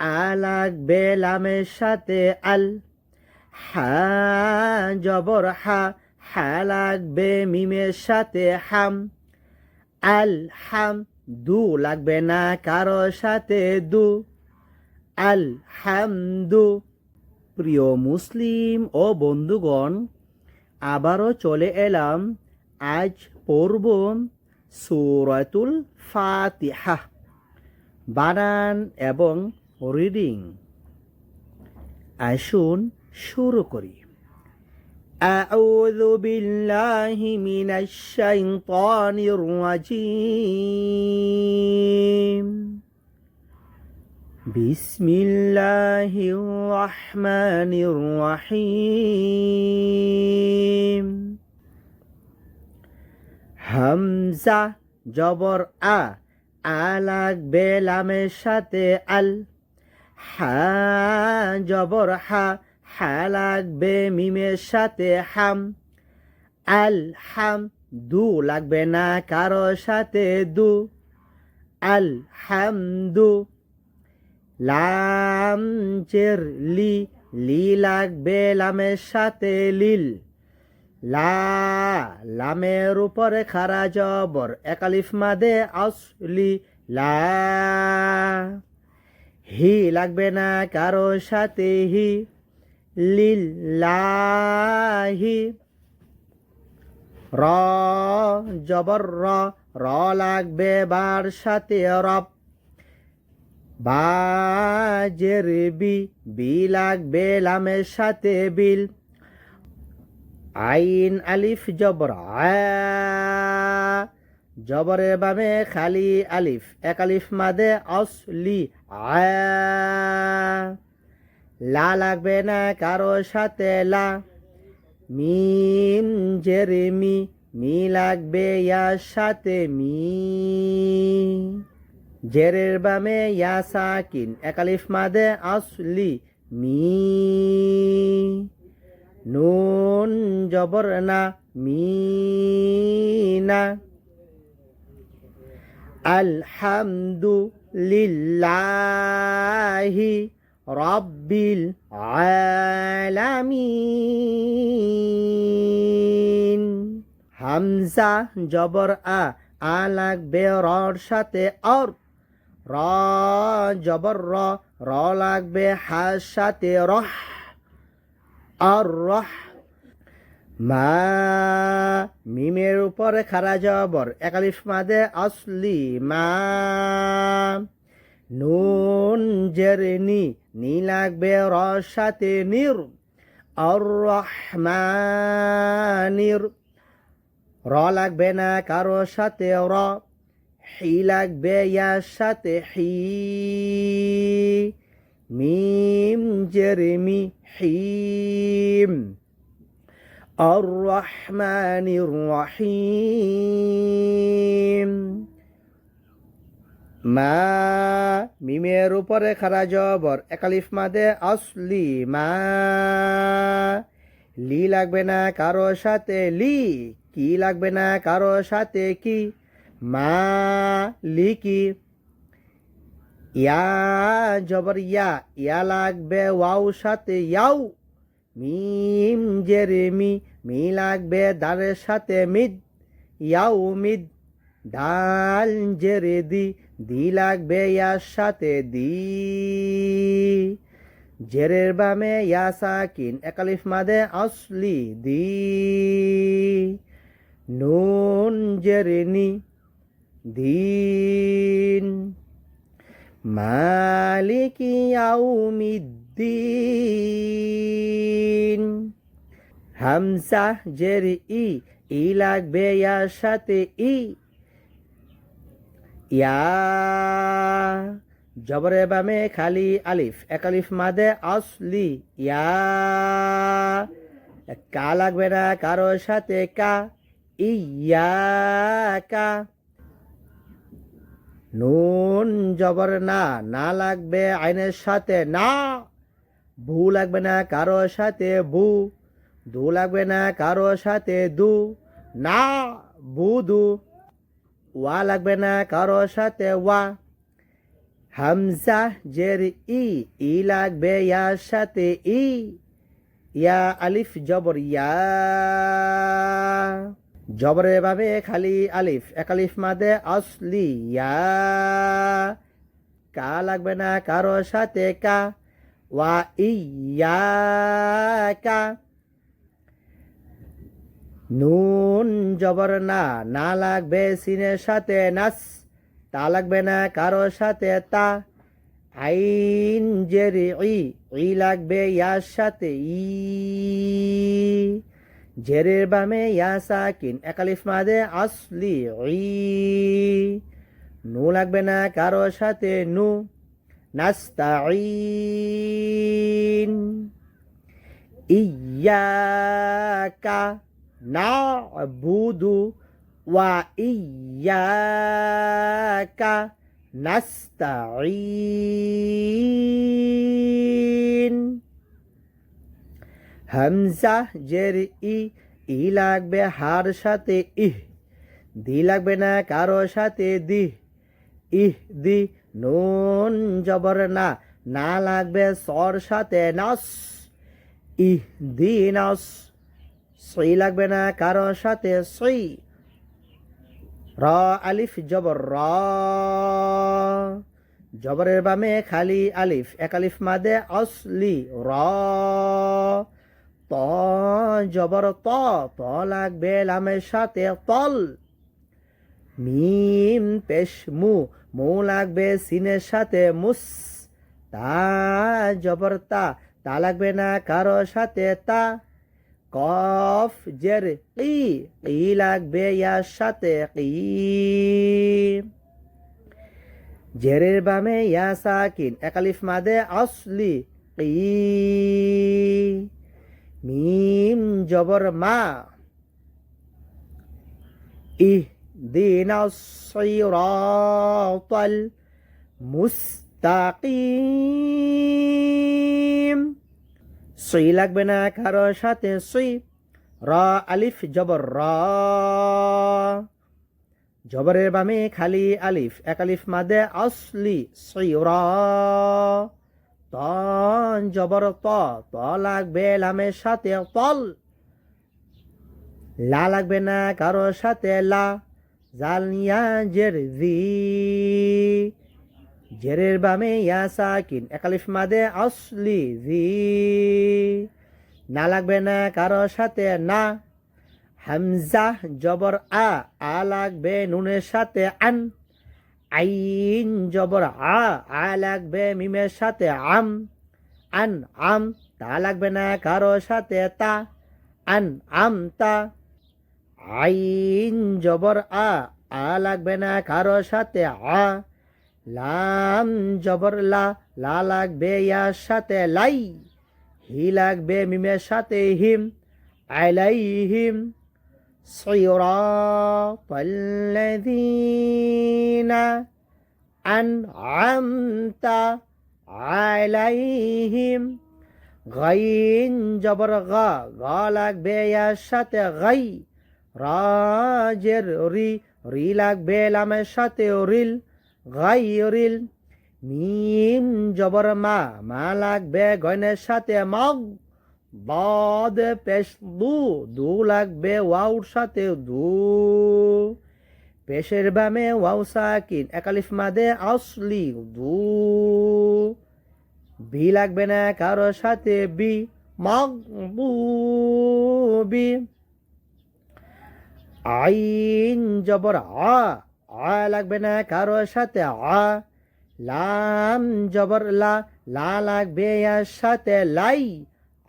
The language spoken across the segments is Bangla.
আ লাগবে লামের সাথে আল হা জবর হা হা লাগবে মিমের সাথে হাম। আল হাম, দু লাগবে না কারও সাথে দু। আল হামদু প্রিয় মুসলিম ও বন্ধুগণ, আবারও চলে এলাম আজ পড়ব সুরাতুল ফাতিহা। বানান এবং রিডিং আসুন শুরু করি أعوذ بالله من الشيطان الرجيم بسم الله الرحمن الرحيم হামজা জবর আ আ লাগবে লামের সাথে আল হা জবর হা হা লাগবে মিমের সাথে হাম। আল, হাম, দু লাগবে না কারও সাথে দু। আল হামদু লাম, চের, লি লি লাগবে লামের সাথে লিল। লা, লামের উপরে খারা জবর, একালিফ মাদে আসলি লা। হি লাগবে না কারও সাথে হি। লিল্লাহি। র, জবর র র লাগবে বার সাথে রব। বাজের বি বি লাগবে লামের সাথে বিল। আইন আলিফ জবর আ। জবরের বামে খালি আলিফ, এক আলিফ মাদে অসলি আ। লা লাগবে না কারও সাথে লা। মিম জেরে মি মি লাগবে ইয়ার সাথে মি। জেরের বামে ইয়া সাকিন একালিফ মাদে আসলি মি। নুন জবর না মিনা আলহামদু লিল্লাহি রব্বিল আলামিন। হামজা, জবর, আ আ লাগবে, রর সাথে, অর। র, জবর, র র লাগবে, হার সাথে, রহ। আর রহ। মা মিমের উপরে খারা জবর একালিফ মাদে আসলি মা। নুন জেরনি নি লাগবে র সাথে নির আর রহমানির র লাগবে না কারও সাথে র, হি লাগবে ইয়ার সাথে হি। মিম জেরেমি, হিম। الرحمن الرحيم মা মিমের উপরে খারা জবর একালিফ মাদে আসলি মা লি লাগবে না কারো সাথে লি কি লাগবে না কারো সাথে কি মা লি কি ইয়া জবর ইয়া ইয়া লাগবে ওয়াও সাথে ইয়াও মিম জেরে মি লাগবে দারের সাথে মিদ। ইয়াও মিদ। ডাল জেরে দি দি লাগবে ইয়ার সাথে দি। জেরের বামে ইয়া সাকিন একালিফ মাদে আসলি দি। নুন জেরে নি দিন। মালিকি ইয়াউমিদ্দিন হামসা জের ই ই লাগবে ইয়ার সাথে ই। ইয়া জবরে বামে খালি আলিফ, এক আলিফ মাদে আসলি। ইয়া কা লাগবে না কারও সাথে কা। ইয়া কা নুন জবর না না লাগবে আইনের সাথে না। ভু লাগবে না কারও সাথে বু দু লাগবে না কারও সাথে দু, না বু দু, ওয়া লাগবে না কারও সাথে ওয়া। হামজা জের ই ই লাগবে ইয়ার সাথে ই, ইয়া আলিফ জবর ইয়া। জবরের ভাবে খালি আলিফ, এক আলিফ মাদে আসলি ইয়া। কা লাগবে না কারও সাথে কা। কা নুন জবর না না লাগবে সিনের সাথে নাস, তা লাগবে না কারও সাথে তা। আইন জেরি ই ই লাগবে ইয়ার সাথে ই। জেরের বামে ইয়া সাকিন একালিফ মাদে আসলি ই। নু লাগবে না কারও সাথে নু। ইয়াকা নাবুদু ওয়া ইয়াকা নাস্তাইন হামজা জের ই ই লাগবে হার সাথে ইহ, দি লাগবে না কারও সাথে দি ইহ দি নুন জবর না না লাগবে সর সাথে নস। ইহ দি নস সই লাগবে না কারও সাথে সই। র আলিফ জবর র। জবরের বামে খালি আলিফ, এক আলিফ মাদে অসলি র। ত জবর ত ত লাগবে লামের সাথে তল। মিম পেশ মু মু লাগবে সিনের সাথে মুস, তা জবর তা তা লাগবে না কারও সাথে তা। কফ জের কি কি লাগবে ইয়ার সাথে কি জেরের বামে ইয়া সাকিন, একালিফ মাদে আসলি কি মিম জবর মা। ইহ দিন সিরাতাল মুস্তাকিম। সই লাগবে না কারও সাথে সই। র আলিফ জবর র। জবরের বামে খালি আলিফ, এক আলিফ মাদে আসলি সই র ত জবর ত ত লাগবে লামের সাথে তল। লা লাগবে না কারও সাথে লা। জালিয়া জের জি জেরের বামে ইয়া সাকিন, একালিফ মাদে আসলি জি। না লাগবে না কারও সাথে, না। হামজা জবর আ আ লাগবে নুনের সাথে, আন। আইন জবর আ আ লাগবে মিমের সাথে, আম। আন, আম। তা লাগবে না কারও সাথে, তা। আন, আম, তা। আইন জবর আ আ লাগবে না কারো সাথে আ লাম জবর লা লা লাগবে ইয়ার সাথে লাই হি লাগবে মিমের সাথে হিম আলাইহিম صراط الذين أنعمت عليهم غين জবর গা গা লাগবে ইয়ার সাথে গাই রাজের রি রি লাগবে লামের সাথে রিল গাই রিল মিম জবর মা মা লাগবে গয়নের সাথে মগ, বাদ পেশ দু দু লাগবে ওয়াউর সাথে দু। পেশের বামে ওয়াউ সাকিন, একালিফ মাদে আসলি দু। বি লাগবে না কারও সাথে বি, মগ বু, বি। আইন জবর আ আ লাগবে না কারও সাথে আ। লাম জবর লা লা লাগবে ইয়ার সাথে লাই।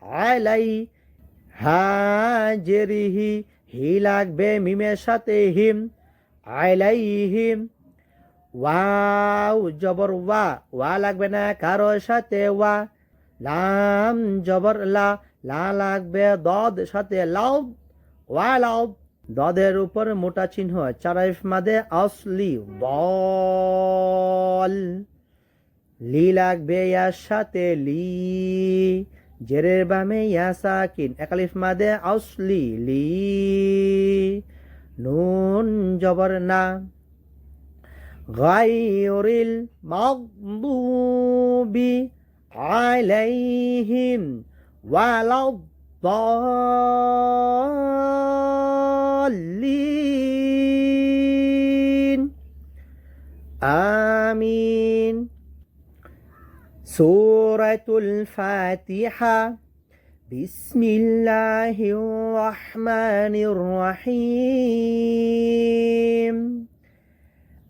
আলাই হাজেরিহি হি লাগবে মিমের সাথে হিম। আয় লাই হিম। ওয়াও জবর ওয়া ওয়া লাগবে না কারও সাথে ওয়া। লাম জবর লা লা লাগবে দদ সাথে লাউ ওয়া লাউ দদের উপর মোটা চিহ্ন, চারাইফ মাদে আসলি বল। লি লাগবে ইয়ার সাথে লি, জেরের বামে ইয়া সাকিন, একালিফ মাদে আসলি লি নুন জবর না গাইরিল মাগদুবি আলাইহিম ওয়ালাদ الضالين. آمين. سورة الفاتحة. بسم الله الرحمن الرحيم.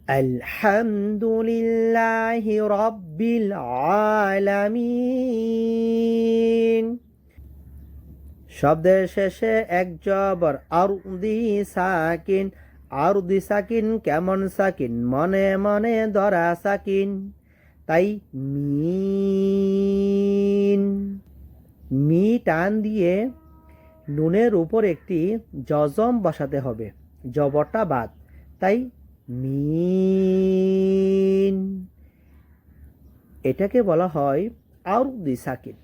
الحمد لله رب العالمين. শব্দের শেষে এক জবর, আরুদি সাকিন আরুদি সাকিন কেমন সাকিন? মনে মনে ধরা সাকিন। তাই মিন মি টান দিয়ে নুনের উপর একটি জজম বসাতে হবে। জবরটা বাদ। তাই মিন, এটাকে বলা হয় আরুদি সাকিন।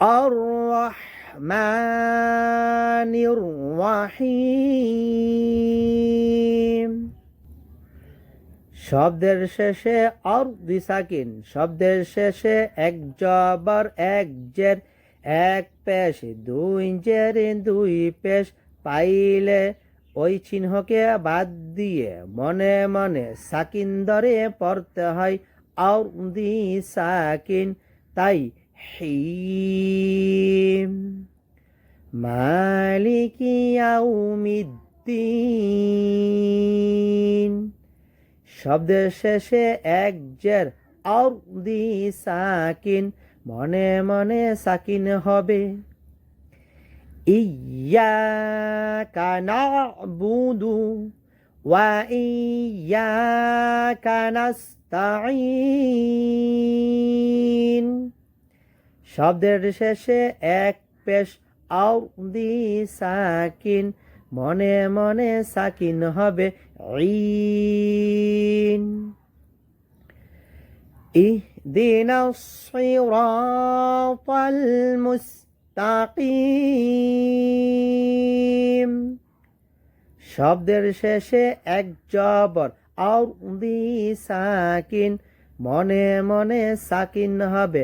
রহমানির রহিম শব্দের শেষে আর দুই সাকিন শব্দের শেষে এক জবর, এক জের, এক পেশ, দুই জের, দুই পেশ পাইলে ওই চিহ্নকে বাদ দিয়ে মনে মনে সাকিন ধরে পড়তে হয় আর দি সাকিন তাই হিম মালিকি ইয়াউমিদ্দিন শব্দের শেষে এক জের আর দি সাকিন মনে মনে সাকিন হবে. ইয়াকা নাবুদু ওয়া ইয়াকা নাস্তাঈন শব্দের শেষে এক পেশ আউ দি সাকিন মনে মনে সাকিন হবে ঈন اهدنا الصراط المستقيم শব্দের শেষে এক জবর আর দি সাকিন মনে মনে সাকিন হবে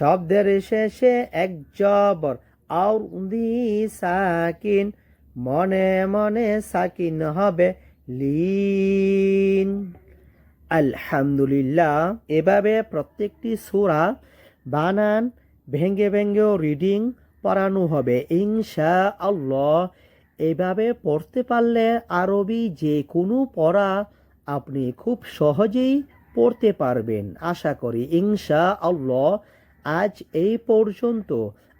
শব্দের শেষে এক জবর আর দি সাকিন, মনে মনে সাকিন হবে লিন। আলহামদুলিল্লাহ, এভাবে প্রত্যেকটি সূরা বানান, ভেঙ্গে ভেঙ্গেও রিডিং পড়ানো হবে ইনশা আল্লাহ এভাবে পড়তে পারলে আরবি যে কোনো পড়া আপনি খুব সহজেই পড়তে পারবেন, আশা করি ইনশা আল্লাহ আজ এই পর্যন্ত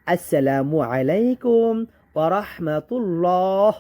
আসসালামু আলাইকুম ওয়া রাহমাতুল্লাহ